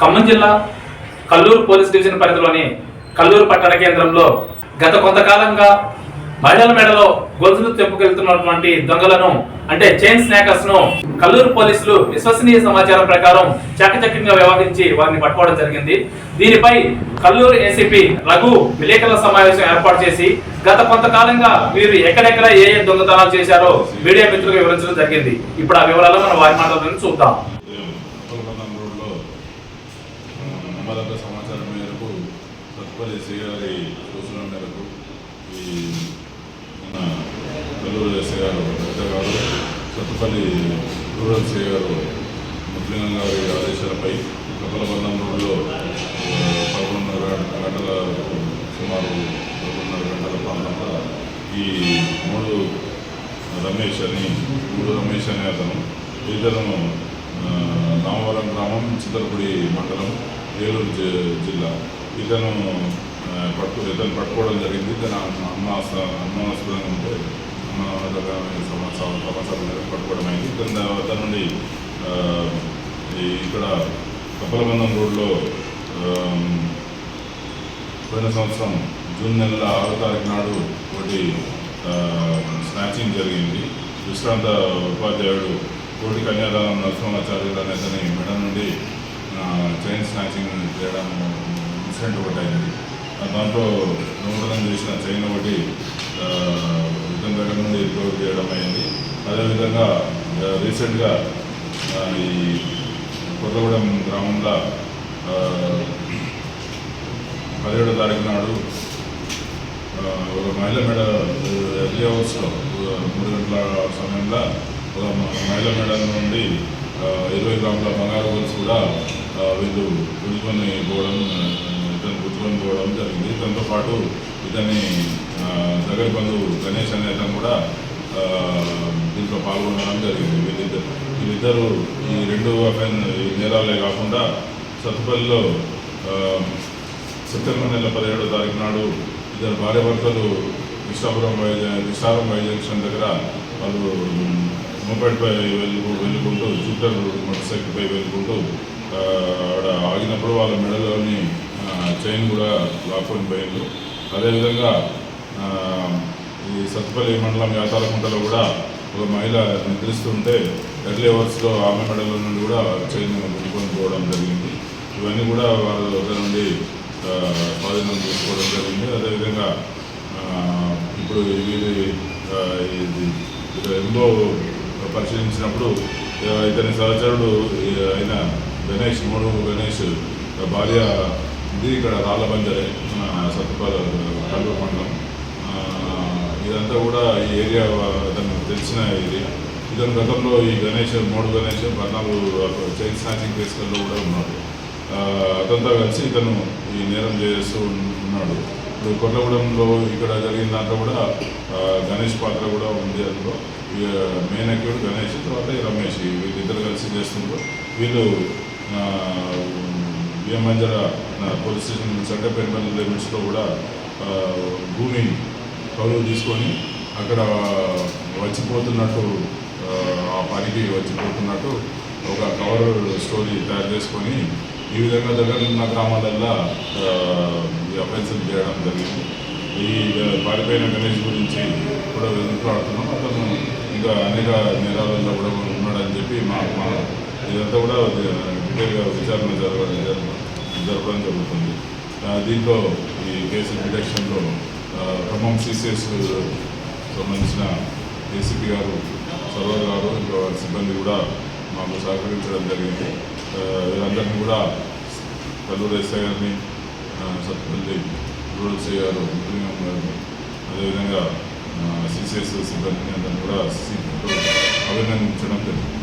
ఖమ్మం జిల్లా Kalluru police division పరిధిలోని కల్లూరు పట్టణ కేంద్రంలో గత కొంతకాలంగా మహిళల మెడలో గొలుసులు తెంపుకెళ్తున్నటువంటి దొంగలను అంటే చైన్ స్నాకర్స్ను కల్లూరు పోలీసులు విశ్వసనీయ సమాచారం ప్రకారం చకచక్యంగా వ్యవహరించి వారిని పట్టుకోవడం జరిగింది. దీనిపై కల్లూరు ఏసీపీ రఘు విలేకరుల సమావేశం ఏర్పాటు చేసి గత కొంతకాలంగా వీరు ఎక్కడెక్కడ ఏ ఏ దొంగతనాలు చేశారో మీడియా మిత్రులకు వివరించడం జరిగింది. ఇప్పుడు ఆ వివరాలు మనం వారి మాటలను చూద్దాం ఉదయం కొలకొండం రోడ్లో ఆ, నమ్మదగ్గ సమాచారం మేరకు తప్పని శ్రీగారి గారి సూచన మేరకు ఈ మన కల్లూరు ఎస్ఐ గారు పెద్ద గారు సత్తుపల్లి రూరల్ ఎస్ఐ గారు ముస్లిం గారి ఆదేశాలపై కపలబంధం రోడ్లో పదకొండున్నర గంటల సుమారు పదకొండున్నర గంటల ప్రాంతంలో ఈ మూడు రమేష్ అని మూడు రమేష్ అనే అతను ఇతను రామవరం గ్రామం చిత్తలపూడి మండలం ఏలూరు జిల్లా. ఇతను పట్టు ఇతను పట్టుకోవడం జరిగింది. ఇతను అమ్మ అమ్మాస్పదంగా ఉంటే అమ్మ దగ్గర సమాచారం పట్టుకోవడం అయింది. ఇతని తర్వాత నుండి ఇక్కడ కప్పలబంధం రోడ్లో పోయిన సంవత్సరం జూన్ నెల ఆరో తారీఖు నాడు ఒకటి స్నాచింగ్ జరిగింది. విశ్రాంత ఉపాధ్యాయుడు కోటి కన్యాదానం నరసింహాచార్యులు అనే అతని మెడ నుండి చైన్ స్నాచింగ్ చేయడం ఇన్సిడెంట్ ఒకటి అయింది. దాంట్లో దొంగతనం చేసిన చైన్ ఒకటి ఆ, ఇతని దగ్గర నుండి రికవర్ చేయడం అయింది. అదేవిధంగా రీసెంట్గా ఈ కొత్తగూడెం గ్రామంలో పదిహేడో తారీఖు నాడు ఒక మహిళ మెడ ఎర్లీ అవర్స్లో మూడు గంటల సమయంలో ఒక మహిళ మెడ నుండి ఇరవై గ్రాముల బంగారు గొలుసు కూడా వీళ్ళు పుచ్చుకొని పోవడం ఆ, ఇతను పుచ్చుకొని పోవడం జరిగింది దాంతో పాటు ఇతని దగ్గర బంధువు గణేష్ అనే అతను కూడా దీంట్లో పాల్గొనడం జరిగింది. వీళ్ళిద్దరు వీళ్ళిద్దరూ ఈ రెండు ఈ నేరాలే కాకుండా సత్తుపల్లిలో సెప్టెంబర్ నెల పదిహేడో తారీఖు నాడు ఇద్దరు భార్య భర్తలు Krishnapuram Y Krishnapuram Y junction దగ్గర వాళ్ళు మొబైల్పై వెళ్ళు వెళ్ళుకుంటూ జూపిటర్ మోటార్ సైకిల్పై వెళ్ళుకుంటూ ఆడ ఆగినప్పుడు వాళ్ళ మెడలోని చైన్ కూడా లాక్కొని పోయింది అదేవిధంగా ఈ సత్తుపల్లి మండలం యాతాలకుంటలో కూడా ఒక మహిళ నిద్రిస్తుంటే ఎర్లీ అవర్స్లో ఆమె మెడలో నుండి కూడా చైన్ గుంజుకొని పోవడం జరిగింది. ఇవన్నీ కూడా వాళ్ళ దగ్గర నుండి స్వాధీనం చేసుకోవడం జరిగింది. అదేవిధంగా ఇప్పుడు వీరి ఇది ఎంబో పరిశీలించినప్పుడు ఇతని సహచరుడు ఆయన అయిన గణేష్ మూడు గణేష్ భార్య ఇది ఇక్కడ రాళ్ళ బంజరే మన సత్తుపాల కల్లూరు మండలం. ఇదంతా కూడా ఈ ఏరియా అతను తెలిసిన ఏరియా ఇతని గతంలో ఈ గణేష్ మూడు గణేష్ పద్నాలుగు చైన్ స్నాచింగ్ కేసులలో కూడా ఉన్నాడు ఆ, అతనితో కలిసి ఇతను ఈ నేరం చేస్తూ ఉన్నాడు. ఇప్పుడు కొత్తగూడెంలో ఇక్కడ జరిగిన దాంట్లో కూడా గణేష్ పాత్ర కూడా ఉంది అందులో. ఇక మెయిన్ అక్యూడ్ గణేష్ తర్వాత రమేష్ వీళ్ళిద్దరు కలిసి చేస్తున్నారు వీళ్ళు బిఎంమంజర పోలీస్ స్టేషన్ చట్టపేట లిమిట్స్లో కూడా భూమిని భూమి కౌలు తీసుకొని అక్కడ వచ్చిపోతున్నట్టు ఆ, పనికి వచ్చిపోతున్నట్టు ఒక కవర్ స్టోరీ తయారు చేసుకొని ఈ విధంగా దగ్గర ఉన్న గ్రామాలల్లో ఆ, ఈ చేయడం జరిగింది. ఈ పారిపోయిన గణేష్ గురించి కూడా వెతుకులాడుతున్నాం అతను ఇంకా అనేక నేరాలలో కూడా ఉన్నాడని చెప్పి మా ఇదంతా కూడా డీటెయిల్గా విచారణ జరగడం జరగ- జరపడం జరుగుతుంది. దీంట్లో ఈ కేసు డిటెక్షన్లో ఖమ్మం సిసిఎస్ సంబంధించిన ఏసీపీ గారు సర్వర్ గారు ఇంకా వారి సిబ్బంది కూడా మాకు సహకరించడం జరిగింది. వీరందరినీ కూడా కల్లూరు ఎస్ఐ గారిని ఆ, సత్పల్లి రూరల్ ఎస్ఐ గారు ముఖ్యంగా గారిని అదేవిధంగా సిసిఎస్ సిబ్బందిని అందరినీ కూడా అభినందించడం జరిగింది.